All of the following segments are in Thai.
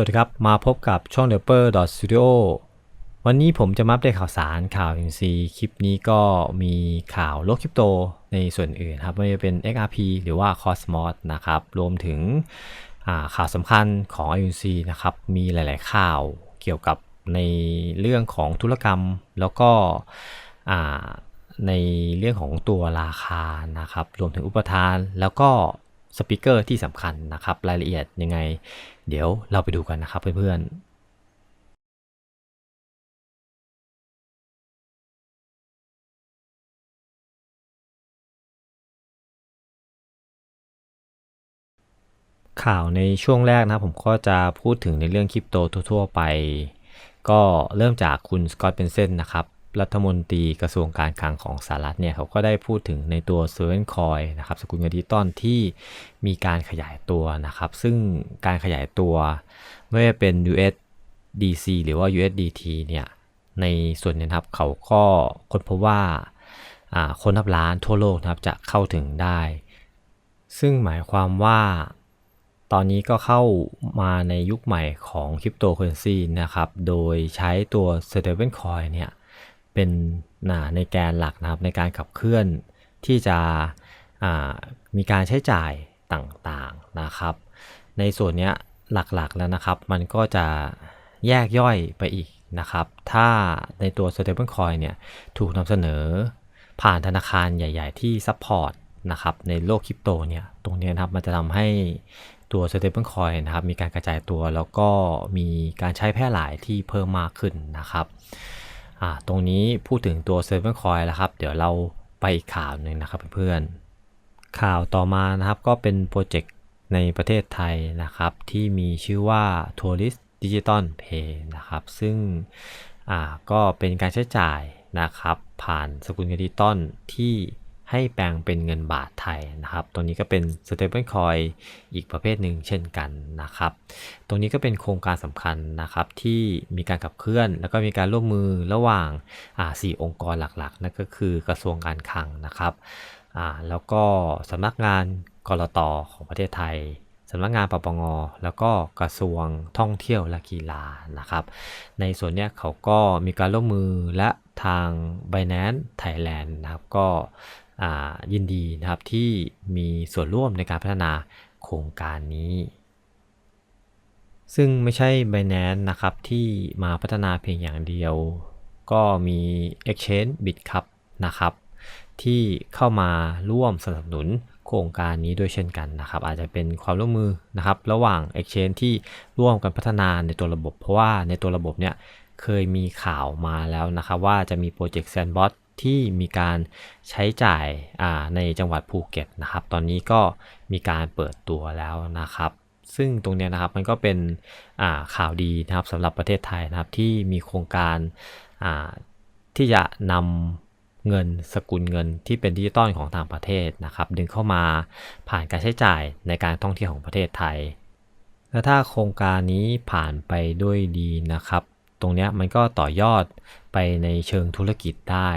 วัสดีครับ มาพบกับช่อง d e p e r Studio วันนี้ผมจะมาอัปเดตข่าวสารข่าว NC คลิปนี้ก็มีข่าวโลกคริปโตในส่วนอื่นครับไม่ว่าจะเป็น XRP หรือว่า Cosmos นะครับ รวมถึงข่าวสำคัญของ IUC นะครับ มีหลาย ๆ ข่าวเกี่ยวกับในเรื่องของธุรกรรม แล้วก็ในเรื่องของตัวราคานะครับ รวมถึงอุปทานแล้วก็ สปิเกอร์ที่สำคัญนะครับ รายละเอียดยังไง เดี๋ยวเราไปดูกันนะครับเพื่อนๆข่าวในช่วงแรกนะผมก็จะพูดถึงในเรื่องคริปโตทั่วๆไป ก็เริ่มจากคุณสกอตเ e นเซนนะครับ รัฐมนตรีกระทรวงการคลังของสหรัฐเนี่ยเขาก็ได้พูดถึงในตัว s e r v e n Coin นะครับสกุลเงินดิจิตอลที่มีการขยายตัวนะครับ ซึ่งการขยายตัวไม่ว่าเป็น USDC หรือว่า USDT เนี่ยในส่วนนี้นะครับเขาก็ค้นพบว่าอ่าคนนับล้านทั่วโลกนะครับจะเข้าถึงได้ ซึ่งหมายความว่าตอนนี้ก็เข้ามาในยุคใหม่ของคริปโตเคอเรนซีนะครับ โดยใช้ตัว stablecoin เนี่ย เป็นในแกนหลักนะครับในการขับเคลื่อนที่จะมีการใช้จ่ายต่างๆนะครับ ในส่วนนี้หลักๆแล้วนะครับ มันก็จะแยกย่อยไปอีกนะครับ ถ้าในตัว stablecoin เนี่ยถูกนำเสนอผ่านธนาคารใหญ่ ๆ ที่ซัพพอร์ตนะครับในโลกคริปโตเนี่ยตรงนี้นะครับมันจะทำให้ตัว stablecoin นะครับมีการกระจายตัวแล้วก็มีการใช้แพร่หลายที่เพิ่มมากขึ้นนะครับ อ่าตรงนี้พูดถึงตัวเซิร์ฟเวอร์คอยแล้วครับ เดี๋ยวเราไปอีกข่าวหนึ่งนะครับเพื่อนๆข่าวต่อมานะครับก็เป็นโปรเจกต์ในประเทศไทยนะครับ ที่มีชื่อว่า Tourist Digital Pay นะครับ ซึ่งอ่าก็เป็นการใช้จ่ายนะครับ ผ่านสกุลเงินดิจิตอลที่ ให้แปลงเป็นเงินบาทไทยนะครับ ตัวนี้ก็เป็น stable coin อีกประเภทหนึ่งเช่นกันนะครับ ตรงนี้ก็เป็นโครงการสำคัญนะครับที่มีการขับเคลื่อน แล้วก็มีการร่วมมือระหว่างาสี่องค์กรหลักๆนั่นก็คือกระทรวงการคลังนะครับแล้วก็สำนักงานกรตของประเทศไทยสำนักงานปปง แล้วก็กระทรวงท่องเที่ยวและกีฬานะครับ ในส่วนนี้เขาก็มีการร่วมมือและทาง Binance Thailand นะครับ ก็ ยินดีนะครับที่มีส่วนร่วมในการพัฒนาโครงการนี้ ซึ่งไม่ใช่ Binance นะครับที่มาพัฒนาเพียงอย่างเดียว ก็มี Exchange BitCup นะครับ ที่เข้ามาร่วมสนับสนุนโครงการนี้ด้วยเช่นกันนะครับ อาจจะเป็นความร่วมมือนะครับ ระหว่าง Exchange ที่ร่วมกันพัฒนาในตัวระบบ เพราะว่าในตัวระบบเนี่ยเคยมีข่าวมาแล้วนะครับว่าจะมีโปรเจกต์ Sandbox ที่มีการใช้จ่ายในจังหวัดภูเก็ตนะครับ ตอนนี้ก็มีการเปิดตัวแล้วนะครับ ซึ่งตรงนี้นะครับมันก็เป็นข่าวดีนะครับสำหรับประเทศไทยนะครับที่มีโครงการที่จะนำเงินสกุลเงินที่เป็นดิจิตอลของต่างประเทศนะครับ ดึงเข้ามาผ่านการใช้จ่ายในการท่องเที่ยวของประเทศไทย และถ้าโครงการนี้ผ่านไปด้วยดีนะครับ ตรงนี้มันก็ต่อยอดไปในเชิงธุรกิจได้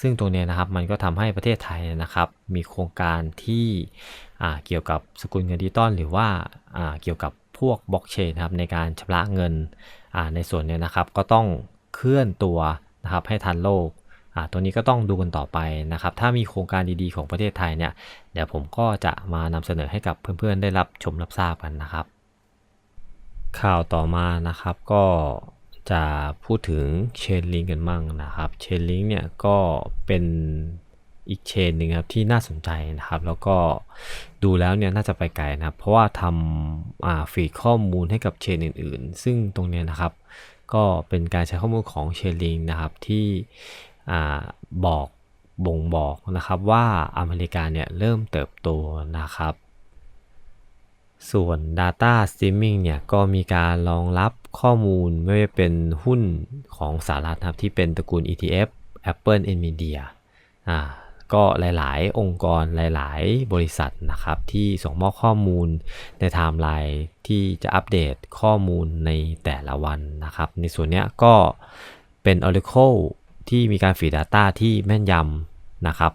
ซึ่งตรงนี้นะครับมันก็ทำให้ประเทศไทยนะครับ มีโครงการที่เกี่ยวกับสกุลเงินดิจิตอลหรือว่าเกี่ยวกับพวกบล็อกเชนนะครับในการชำระเงินในส่วนนี้นะครับก็ต้องเคลื่อนตัวนะครับให้ทันโลกตัวนี้ก็ต้องดูกันต่อไปนะครับ ถ้ามีโครงการดีๆของประเทศไทยเนี่ย เดี๋ยวผมก็จะมานำเสนอให้กับเพื่อนๆ ได้รับชมรับทราบกันนะครับ ข่าวต่อมานะครับก็ จะพูดถึงเชนลิงกันมั่งนะครับเชนลิงเนี่ยก็เป็นอีกเชนหนึ่งครับที่น่าสนใจนะครับ แล้วก็ดูแล้วเนี่ยน่าจะไปไกลนะครับ เพราะว่าทำฟีดข้อมูลให้กับเชนอื่น ๆ ซึ่งตรงนี้นะครับ ก็เป็นการใช้ข้อมูลของเชนลิงนะครับที่บอกบ่งบอกนะครับว่าอเมริกาเนี่ยเริ่มเติบโตนะครับ ส่วน Data Streaming เนี่ยก็มีการรองรับข้อมูลไม่ว่าเป็นหุ้นของสหรัฐครับที่เป็นตระกูล ETF Apple Nvidia อ่าก็หลาย ๆ องค์กรหลาย ๆ บริษัทนะครับที่ส่งมอบข้อมูลในไทม์ไลน์ที่จะอัปเดตข้อมูลในแต่ละวันนะครับ ในส่วนนี้ก็เป็น Oracle ที่มีการฟีด Data ที่แม่นยำนะครับ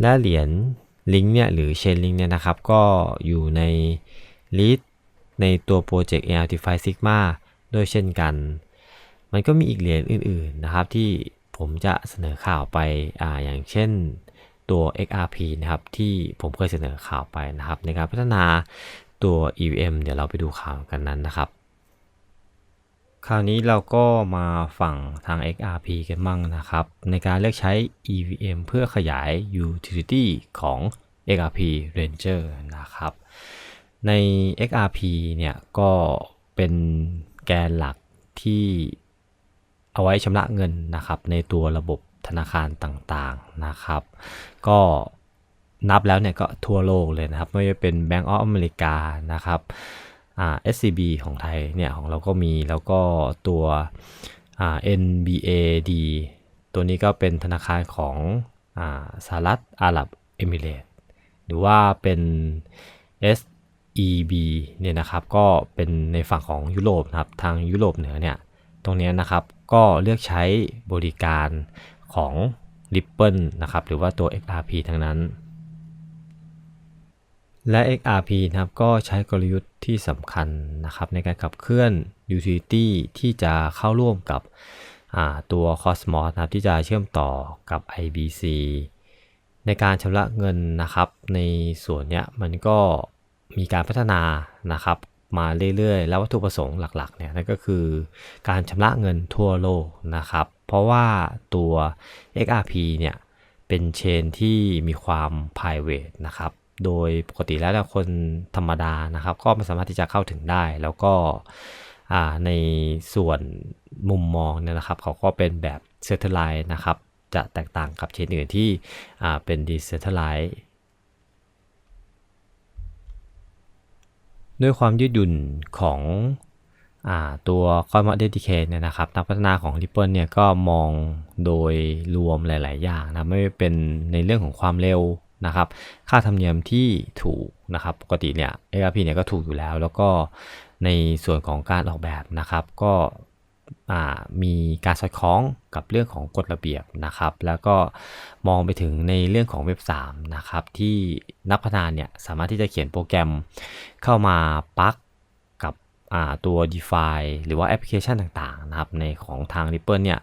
และเหรียญ ลิงก์เนี่ยหรือเชนลิงก์เนี่ยนะครับ ก็อยู่ในลิสในตัวโปรเจกต์ Altify Sigma ด้วยเช่นกัน มันก็มีอีกเหรียญอื่นๆนะครับ ที่ผมจะเสนอข่าวไปออย่างเช่นตัว XRP นะครับ ที่ผมเคยเสนอข่าวไปนะครับ ในการพัฒนาตัว EVM เดี๋ยวเราไปดูข่าวกันนั้นนะครับ คราวนี้เราก็มาฝั่งทาง XRP กันบ้างนะครับ ในการเลือกใช้ EVM เพื่อขยาย utility ของ XRP Ranger นะครับ ใน XRP เนี่ยก็เป็นแกนหลักที่เอาไว้ชำระเงินนะครับ ในตัวระบบธนาคารต่างๆนะครับ ก็นับแล้วเนี่ยก็ทั่วโลกเลยนะครับ ไม่ว่าเป็น Bank of America นะครับ SCB ของไทยเนี่ยของเราก็มีแล้วก็ตัว NBAD ตัวนี้ก็เป็นธนาคารของอสหรัฐอาหรับเอมิเรตส์หรือว่าเป็น SEB เนี่ยนะครับก็เป็นในฝั่งของยุโรปนะครับทางยุโรปเหนือเนี่ยตรงนี้นะครับก็เลือกใช้บริการของ Ripple นะครับหรือว่าตัว XRP ทั้งนั้น และ XRP นะครับก็ใช้กลยุทธ์ที่สำคัญนะครับในการขับเคลื่อน Utility ที่จะเข้าร่วมกับตัว Cosmos นะครับที่จะเชื่อมต่อกับ IBC ในการชำระเงินนะครับ ในส่วนเนี้ยมันก็มีการพัฒนานะครับมาเรื่อยๆ แล้ววัตถุประสงค์หลักๆเนี่ยนั่นก็คือการชำระเงินทั่วโลกนะครับ เพราะว่าตัว XRP เนี่ยเป็นเชนที่มีความ private นะครับ โดยปกติแล้วคนธรรมดานะครับ ก็ไม่สามารถที่จะเข้าถึงได้ แล้วก็ในส่วนมุมมองเนี่ยนะครับ เขาก็เป็นแบบ Centralized นะครับ จะแตกต่างกับเชนอื่นที่เป็น Decentralized ด้วยความยืดหยุ่นของอตัว c o ม m o d ด t i c a t e เนี่ยนะครับ นักพัฒนาของ Ripple เนี่ยก็มองโดยรวมหลาย ๆ อย่างนะ ไม่เป็นในเรื่องของความเร็ว นะครับ ค่าธรรมเนียมที่ถูกนะครับ ปกติเนี่ย ARP เนี่ยก็ถูกอยู่แล้ว แล้วก็ในส่วนของการออกแบบนะครับ ก็มีการสอดคล้องกับเรื่องของกฎระเบียบนะครับ แล้วก็มองไปถึงในเรื่องของเว็บ3นะครับที่นักพัฒนาเนี่ยสามารถที่จะเขียนโปรแกรมเข้ามาปักกับตัว d e f i หรือว่าแอปพลิเคชันต่างๆนะครับในของทาง Ripple เนี่ย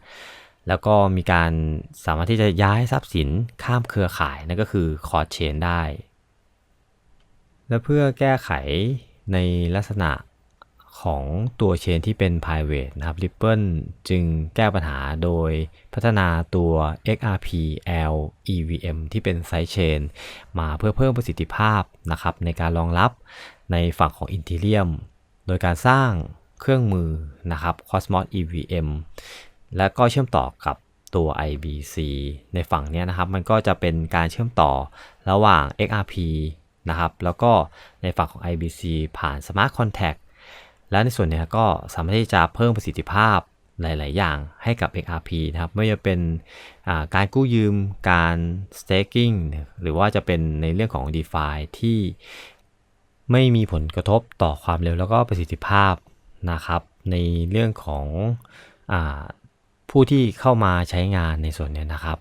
แล้วก็มีการสามารถที่จะย้ายทรัพย์สินข้ามเครือข่ายนั่นก็คือคอร์ดเชนได้ และเพื่อแก้ไขในลักษณะของตัวเชนที่เป็น private นะครับ Ripple จึงแก้ปัญหาโดยพัฒนาตัว XRP L EVM ที่เป็นไซด์เชนมาเพื่อเพิ่มประสิทธิภาพนะครับในการรองรับในฝั่งของ Ethereum โดยการสร้างเครื่องมือนะครับ Cosmos EVM และก็เชื่อมต่อกับตัว IBC ในฝั่งนี้นะครับ มันก็จะเป็นการเชื่อมต่อระหว่าง XRP นะครับ แล้วก็ในฝั่งของ IBC ผ่าน Smart Contact และในส่วนนี้ก็สามารถที่จะเพิ่มประสิทธิภาพหลาย ๆ อย่างให้กับ XRP นะครับ ไม่ว่าเป็นการกู้ยืม การ staking หรือว่าจะเป็นในเรื่องของ DeFi ที่ไม่มีผลกระทบต่อความเร็วแล้วก็ประสิทธิภาพนะครับ ในเรื่องของ ผู้ที่เข้ามาใช้งานในส่วนนี้นะครับ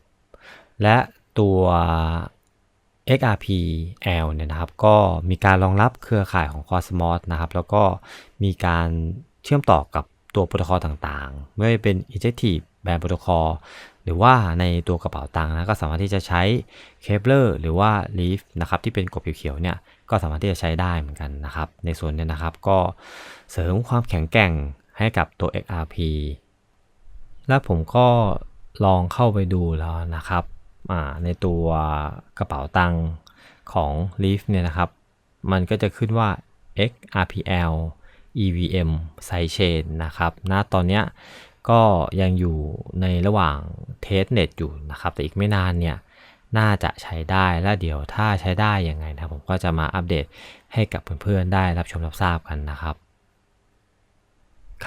และตัว XRP L เนี่ยนะครับ ก็มีการรองรับเครือข่ายของ Cosmos นะครับ แล้วก็มีการเชื่อมต่อกับตัวโปรโตคอลต่างๆ ไม่ว่าเป็น Ejective Band Protocol หรือว่าในตัวกระเป๋าตังค์นะก็สามารถที่จะใช้ Kepler หรือว่า Leaf นะครับที่เป็นกบเขียวๆเนี่ยก็สามารถที่จะใช้ได้เหมือนกันนะครับ ในส่วนนี้นะครับก็เสริมความแข็งแกร่งให้กับตัว XRP และผมก็ลองเข้าไปดูแล้วนะครับในตัวกระเป๋าตังค์ของ Leaf เนี่ยนะครับ มันก็จะขึ้นว่า XRPL EVM Sidechain นะครับณตอนนี้ก็ยังอยู่ในระหว่างเทสเน็ตอยู่นะครับ แต่อีกไม่นานเนี่ยน่าจะใช้ได้และเดี๋ยวถ้าใช้ได้ยังไงนะผมก็จะมาอัปเดตให้กับเพื่อนๆได้รับชมรับทราบกันนะครับ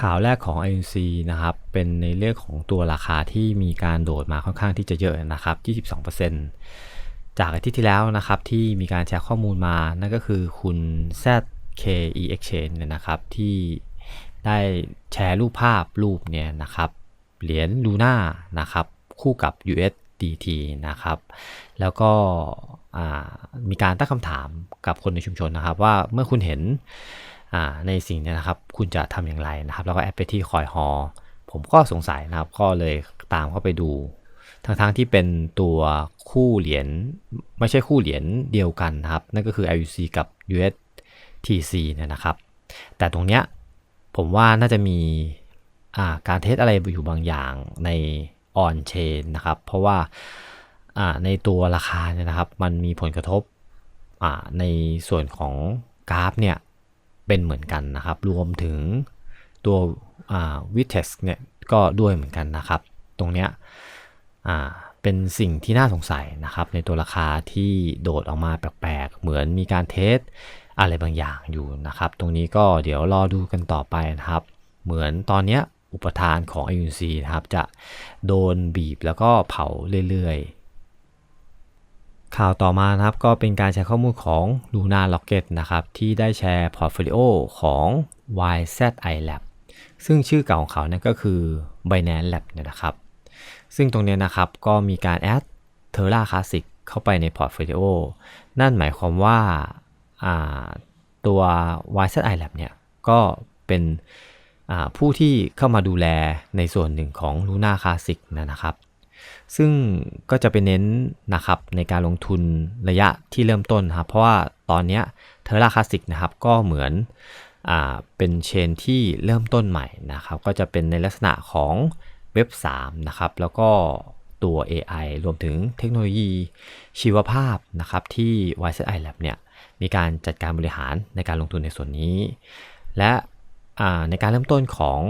ข่าวแรกของ INC นะครับ เป็นในเรื่องของตัวราคาที่มีการโดดมาค่อนข้างที่จะเยอะนะครับ 22%จากอาทิตย์ที่แล้วนะครับที่มีการแชร์ข้อมูลมา นั่นก็คือคุณ ZKE Exchange เนี่ยนะครับ ที่ได้แชร์รูปภาพรูปเนี่ยนะครับ เหรียญลูน่านะครับ คู่กับ USDT นะครับ แล้วก็มีการตั้งคำถามกับคนในชุมชนนะครับ ว่าเมื่อคุณเห็น ในสิ่งนี้นะครับ คุณจะทำอย่างไรนะครับ แล้วก็แอดไปที่คอยฮอผมก็สงสัยนะครับ ก็เลยตามเข้าไปดูทั้งๆที่เป็นตัวคู่เหรียญไม่ใช่คู่เหรียญเดียวกันนะครับ นั่นก็คือ LUC กับ USTC เนี่ยนะครับ แต่ตรงเนี้ยผมว่าน่าจะมีการเทสอะไรอยู่บางอย่างใน on chain นะครับ เพราะว่าในตัวราคาเนี่ยนะครับ มันมีผลกระทบในส่วนของกราฟเนี่ย เป็นเหมือนกันนะครับ รวมถึงตัววิเทสเนี่ยก็ด้วยเหมือนกันนะครับ ตรงเนี้ยเป็นสิ่งที่น่าสงสัยนะครับ ในตัวราคาที่โดดออกมาแปลกๆ เหมือนมีการเทสอะไรบางอย่างอยู่นะครับ ตรงนี้ก็เดี๋ยวรอดูกันต่อไปนะครับ เหมือนตอนเนี้ยอุปทานของ IUC นะครับจะโดนบีบแล้วก็เผาเรื่อยๆ ข่าวต่อมานะครับก็เป็นการแชร์ข้อมูลของ Luna Rocket นะครับที่ได้แชร์พอร์ตโฟลิโอของ YZI Lab ซึ่งชื่อเก่าของเขาเนี่ยก็คือ Binance Lab เนี่ยนะครับ ซึ่งตรงนี้นะครับก็มีการแอด Terra Classic เข้าไปในพอร์ตโฟลิโอนั่นหมายความว่าาตัว YZI Lab เนี่ยก็เป็นผู้ที่เข้ามาดูแลในส่วนหนึ่งของ Luna Classic นะครับ ซึ่งก็จะไปเน้นนะครับในการลงทุนระยะที่เริ่มต้นครับเพราะว่าตอนนี้ย Terra Classic นะครับก็เหมือนอ่าเป็นเชนที่เริ่มต้นใหม่นะครับก็จะเป็นในลักษณะของเว็บ3นะครับแล้วก็ตัว AI รวมถึงเทคโนโลยีชีวภาพนะครับที่ YZI Lab เนี่ยมีการจัดการบริหารในการลงทุนในส่วนนี้ และอ่าในการเริ่มต้นของ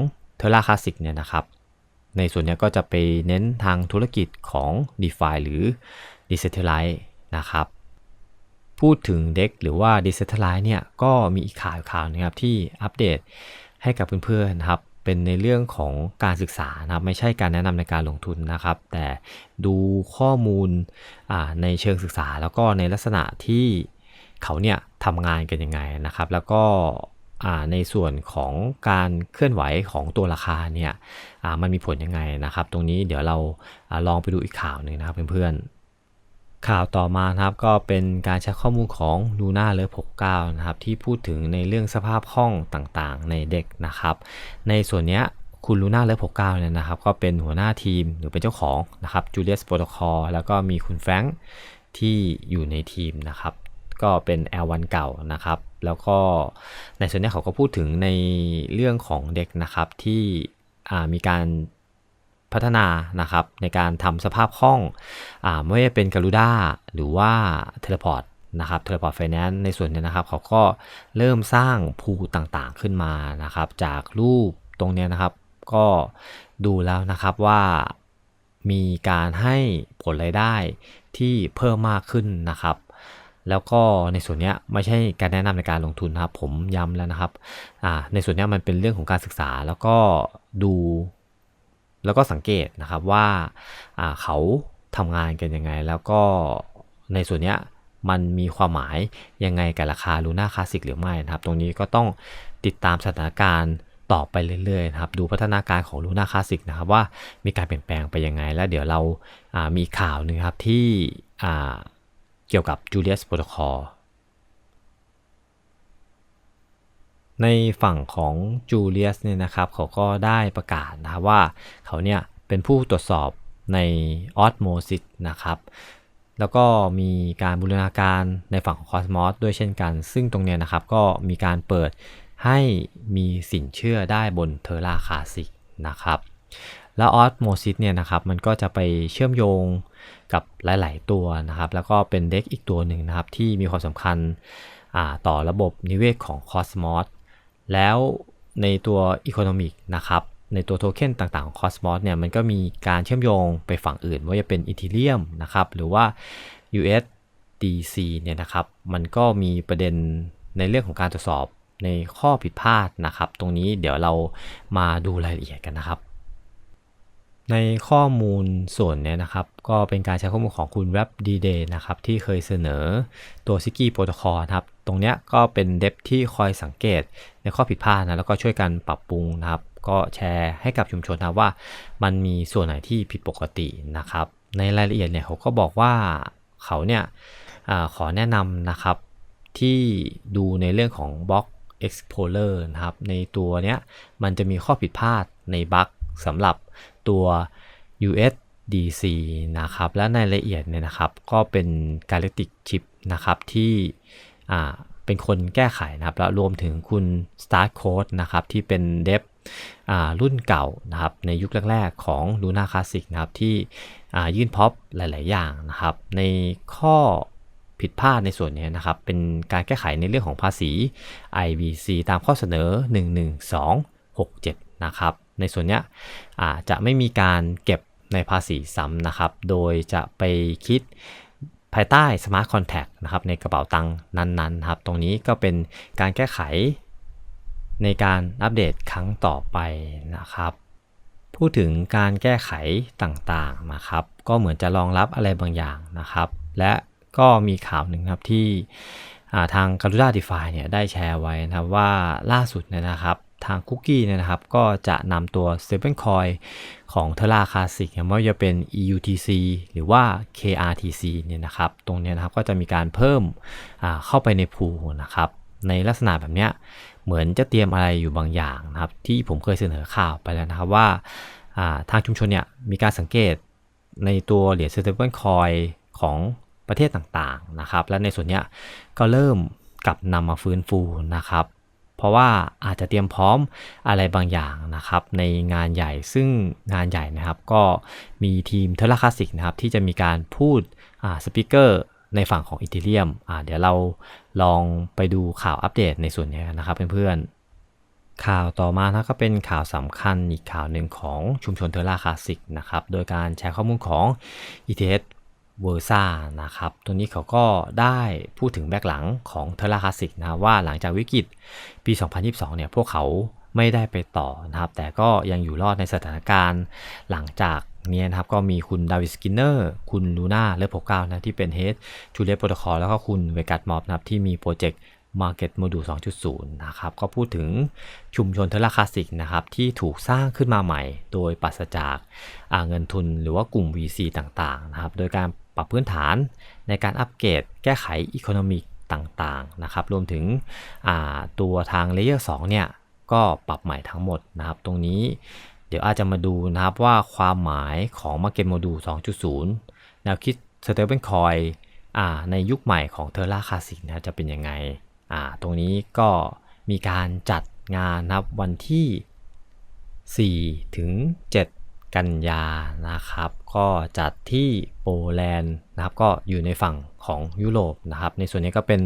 Terra Classic เนี่ยนะครับ ในส่วนนี้ก็จะไปเน้นทางธุรกิจของ DeFi หรือ d e c e n t r a l i z e นะครับ พูดถึงเด็กหรือว่า d e c e n t r a l i z e เนี่ยก็มีอีกข่าวข่าวนึงครับที่อัปเดตให้กับเพื่อนๆนะครับเป็นในเรื่องของการศึกษานะครับ ไม่ใช่การแนะนำในการลงทุนนะครับ แต่ดูข้อมูลในเชิงศึกษาแล้วก็ในลักษณะที่เขาเนี่ยทำงานกันยังไงนะครับ แล้วก็ ในส่วนของการเคลื่อนไหวของตัวราคาเนี่ยมันมีผลยังไงนะครับ ตรงนี้เดี๋ยวเราอลองไปดูอีกข่าวหนึ่งนะครับเพื่อนๆ ข่าวต่อมานะครับก็เป็นการใช้ข้อมูลของ Luna เลิฟ69นะครับที่พูดถึงในเรื่องสภาพคล่องต่างๆ ในเด็กนะครับ ในส่วนนี้คุณลูน่าเลิฟ69เนี่ยนะครับก็เป็นหัวหน้าทีมหรือเป็นเจ้าของนะครับจูเลียสโปรโตคอลแล้วก็มีคุณแฟรงค์ที่อยู่ในทีมนะครับ ก็เป็น L1 เก่านะครับ แล้วก็ในส่วนนี้เขาก็พูดถึงในเรื่องของเด็กนะครับที่มีการพัฒนานะครับในการทำสภาพคล่องอไม่ว่าเป็นการูด้าหรือว่าเทเลพอร์ตนะครับเทเลพอร์ตไฟแนนซ์ในส่วนนี้นะครับเขาก็เริ่มสร้างภูต่างๆขึ้นมานะครับ จากรูปตรงนี้นะครับ ก็ดูแล้วนะครับว่ามีการให้ผลรายได้ที่เพิ่มมากขึ้นนะครับ แล้วก็ในส่วนนี้ไม่ใช่การแนะนำในการลงทุนนะครับ ผมย้ำแล้วนะครับในส่วนนี้มันเป็นเรื่องของการศึกษาแล้วก็ดู แล้วก็สังเกตนะครับว่าเขาทำงานกันยังไง แล้วก็ในส่วนนี้มันมีความหมายยังไงกับราคาลูน่าคลาสสิกหรือไม่นะครับ ตรงนี้ก็ต้องติดตามสถานการณ์ต่อไปเรื่อยๆนะครับ ดูพัฒนาการของลูน่าคลาสสิกนะครับว่ามีการเปลี่ยนแปลงไปยังไง แล้วเดี๋ยวเราามีข่าวหนึ่งครับที่ กี่ยวกับ Julius Protocol ในฝั่งของ Julius เนี่ยนะครับเขาก็ได้ประกาศนะครับว่าเขาเนี่ยเป็นผู้ตรวจสอบใน Osmosis นะครับ แล้วก็มีการบูรณาการในฝั่งของ Cosmos ด้วยเช่นกัน ซึ่งตรงเนี้ยนะครับก็มีการเปิดให้มีสินเชื่อได้บน Terra Classic นะครับ แล้ว Osmosis เนี่ยนะครับมันก็จะไปเชื่อมโยง กับหลาย ๆ ตัวนะครับ แล้วก็เป็นเด็กอีกตัวหนึ่งนะครับ ที่มีความสำคัญต่อระบบนิเวศของ Cosmos แล้วในตัว Economic นะครับ ในตัวโทเค็นต่างๆของ Cosmos เนี่ยมันก็มีการเชื่อมโยงไปฝั่งอื่น ว่าจะเป็น Ethereum นะครับ หรือว่า USDC เนี่ยนะครับ มันก็มีประเด็นในเรื่องของการตรวจสอบในข้อผิดพลาดนะครับ ตรงนี้เดี๋ยวเรามาดูรายละเอียดกันนะครับ ในข้อมูลส่วนนี้นะครับ ก็เป็นการใช้ข้อมูลของคุณ Web D-Day นะครับ ที่เคยเสนอตัว s i g ี y Protocol ครับ ตรงนี้ก็เป็นเดฟที่คอยสังเกตในข้อผิดพลาดนะแล้วก็ช่วยกันปรับปรุงนะครับ ก็แชร์ให้กับชุมชนนะว่า มันมีส่วนไหนที่ผิดปกตินะครับ ในรายละเอียดเนี่ยเขาก็บอกว่าเขาเนี่ยอขอแนะนำนะครับที่ดูในเรื่องของบล็อก Explorer นะครับ ในตัวเนี้ยมันจะมีข้อผิดพลาดในบั๊กสำหรับ ตัว USDC นะครับ และในรายละเอียดเนี่ยนะครับ ก็เป็น Galactic Chip นะครับ ที่เป็นคนแก้ไขนะครับ แล้วรวมถึงคุณ Start Code นะครับ ที่เป็นเดฟรุ่นเก่านะครับ ในยุคแรกๆของ Luna Classic นะครับ ที่ยื่นพ็อปหลาย ๆ อย่างนะครับ ในข้อผิดพลาดในส่วนนี้นะครับ เป็นการแก้ไขในเรื่องของภาษี IBC ตามข้อเสนอ 11267 นะครับ ในส่วนนี้จะไม่มีการเก็บในภาษีซ้ำนะครับ โดยจะไปคิดภายใต้ Smart Contract นะครับในกระเป๋าตังค์นั้นๆครับ ตรงนี้ก็เป็นการแก้ไขในการอัปเดตครั้งต่อไปนะครับ พูดถึงการแก้ไขต่างๆนะครับ ก็เหมือนจะรองรับอะไรบางอย่างนะครับ และก็มีข่าวหนึ่งครับที่ทางการ u ด a DeFi เนี่ยได้แชร์ไว้นะครับว่าล่าสุดเนี่ยนะครับ ทางคุกกี้เนี่ยนะครับ ก็จะนำตัว Stablecoin ของ Terra Classic ไม่ว่าจะเป็น EUTC หรือว่า KRTC เนี่ยนะครับ ตรงนี้นะครับก็จะมีการเพิ่มเข้าไปในพูนะครับ ในลักษณะแบบนี้เหมือนจะเตรียมอะไรอยู่บางอย่างนะครับ ที่ผมเคยเสนอข่าวไปแล้วนะครับว่าทางชุมชนเนี่ยมีการสังเกตในตัวเหรียญ Stablecoin ของประเทศต่างๆนะครับ และในส่วนนี้ก็เริ่มกลับนำมาฟื้นฟูนะครับ เพราะว่าอาจจะเตรียมพร้อมอะไรบางอย่างนะครับในงานใหญ่ซึ่งงานใหญ่นะครับก็มีทีมเทเลคลาสสิกนะครับที่จะมีการพูดสปิเกอร์ในฝั่งของอีเทเรียมเดี๋ยวเราลองไปดูข่าวอัปเดตในส่วนนี้นะครับเพื่อนๆ ข่าวต่อมานะก็เป็นข่าวสำคัญอีกข่าวหนึ่งของชุมชนเทอร่าคลาสสิกนะครับ โดยการแชร์ข้อมูลของ ETH เวอร์ซ่านะครับ ตัวนี้เขาก็ได้พูดถึงแบ็กหลังของเทเลคลาสิกนะว่าหลังจากวิกฤตปี 2022 เนี่ยพวกเขาไม่ได้ไปต่อนะครับ แต่ก็ยังอยู่รอดในสถานการณ์หลังจากนี้นะครับ ก็มีคุณดาวิสกินเนอร์ คุณลูน่าเลโพเก้านะที่เป็นเฮดจูเลตโปรโตคอลแล้วก็คุณเวกัสมอบนะครับที่มีโปรเจกต์ Market Module 2.0 นะครับ ก็พูดถึงชุมชนเทเลคลาสสิกนะครับ ที่ถูกสร้างขึ้นมาใหม่ โดยปราศจากเงินทุนหรือว่ากลุ่ม VC ต่างๆนะครับ โดยการ ปรับพื้นฐานในการอัปเกรดแก้ไขอีโคโนมิกต่างๆนะครับ รวมถึงตัวทางเลเยอร์2เนี่ยก็ปรับใหม่ทั้งหมดนะครับ ตรงนี้เดี๋ยวอาจจะมาดูนะครับว่าความหมายของ Market Module 2.0 แนวคิด Stablecoin ในยุคใหม่ของ Terra Classic นะจะเป็นยังไง ตรงนี้ก็มีการจัดงานนะครับวันที่ 4 ถึง 7 กันยานะครับ ก็จัดที่โปแลนด์นะครับก็อยู่ในฝั่งของยุโรปนะครับ ในส่วนนี้ก็เป็น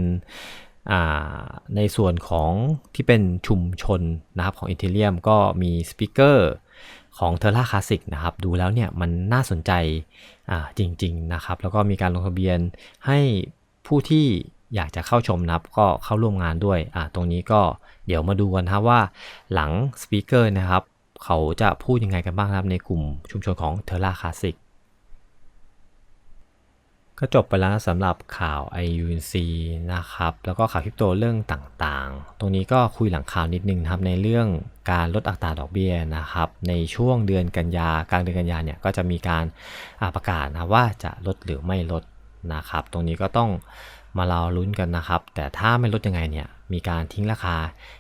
ในส่วนของที่เป็นชุมชนนะครับของอีเทเรียมก็มีสปิเกอร์ของเทอร่าคลาสสิกนะครับ ดูแล้วเนี่ยมันน่าสนใจจริงๆนะครับ แล้วก็มีการลงทะเบียนให้ผู้ที่อยากจะเข้าชมนะครับก็เข้าร่วมงานด้วย ตรงนี้ก็เดี๋ยวมาดูกันครับว่าหลังสปีกเกอร์นะครับ เขาจะพูดยังไงกันบ้างครับในกลุ่มชุมชนของเทอร่าคลาสสิกก็จบไปแล้วสำหรับข่าว IUNC นะครับ แล้วก็ข่าวคริปโตเรื่องต่างๆ ตรงนี้ก็คุยหลังข่าวนิดนึงครับในเรื่องการลดอัตราดอกเบี้ยนะครับ ในช่วงเดือนกันยากลางเดือนกันยาเนี่ยก็จะมีการประกาศนะว่าจะลดหรือไม่ลดนะครับ ตรงนี้ก็ต้อง มาเราลุ้นกันนะครับ แต่ถ้าไม่ลดยังไงเนี่ยมีการทิ้งราคา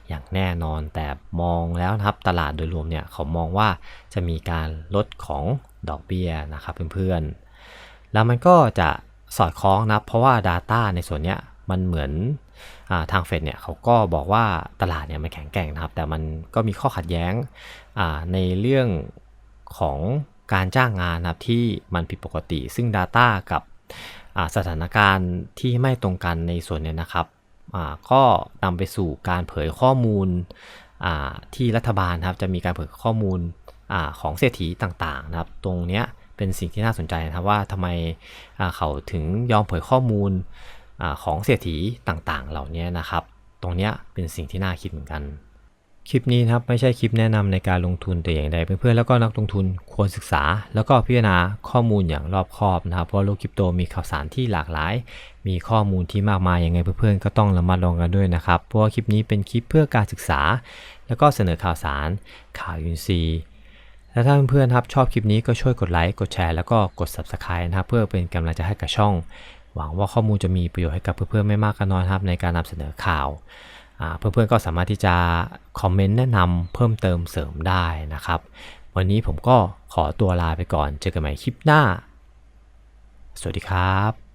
อย่างแน่นอน แต่มองแล้วนะครับตลาดโดยรวมเนี่ยเขามองว่าจะมีการลดของดอกเบี้ยนะครับเพื่อนๆ แล้วมันก็จะสอดคล้องนะเพราะว่า Data ในส่วนนี้มันเหมือนอทางเฟดเนี่ยเขาก็บอกว่าตลาดเนี่ยมันแข็งแกร่งนะครับ แต่มันก็มีข้อขัดแย้งในเรื่องของการจ้างงานนะครับที่มันผิดปกติ ซึ่ง Data กับ สถานการณ์ที่ไม่ตรงกันในส่วนนี้นะครับก็นำไปสู่การเผยข้อมูลที่รัฐบาลครับจะมีการเผยข้อมูลอของเศรษฐีต่างๆนะครับ ตรงนี้เป็นสิ่งที่น่าสนใจนะครับว่าทำไมเขาถึงยอมเผยข้อมูลอของเศรษฐีต่างๆ เหล่านี้นะครับ ตรงนี้เป็นสิ่งที่น่าคิดเหมือนกัน คลิปนี้นะครับไม่ใช่คลิปแนะนำในการลงทุนแต่อย่างใดเพื่อนๆแล้วก็นักลงทุนควรศึกษา แล้วก็พิจารณาข้อมูลอย่างรอบคอบนะครับเพราะโลกคริปโตมีข่าวสารที่หลากหลาย มีข้อมูลที่มากมายยังไงเพื่อนๆก็ต้องระมัดระวังกันด้วยนะครับเพราะว่าคลิปนี้เป็นคลิปเพื่อการศึกษา แล้วก็เสนอข่าวสาร ข่าวยูนซีและถ้าเพื่อนๆครับชอบคลิปนี้ก็ช่วยกดไลค์กดแชร์แล้วก็กด subscribe นะครับเพื่อเป็นกำลังใจให้กับช่อง หวังว่าข้อมูลจะมีประโยชน์ให้กับเพื่อนๆไม่มากก็น้อยครับในการนำเสนอข่าว เพื่อนๆก็สามารถที่จะคอมเมนต์แนะนำเพิ่มเติมเสริมได้นะครับ วันนี้ผมก็ขอตัวลาไปก่อนเจอกันใหม่คลิปหน้า สวัสดีครับ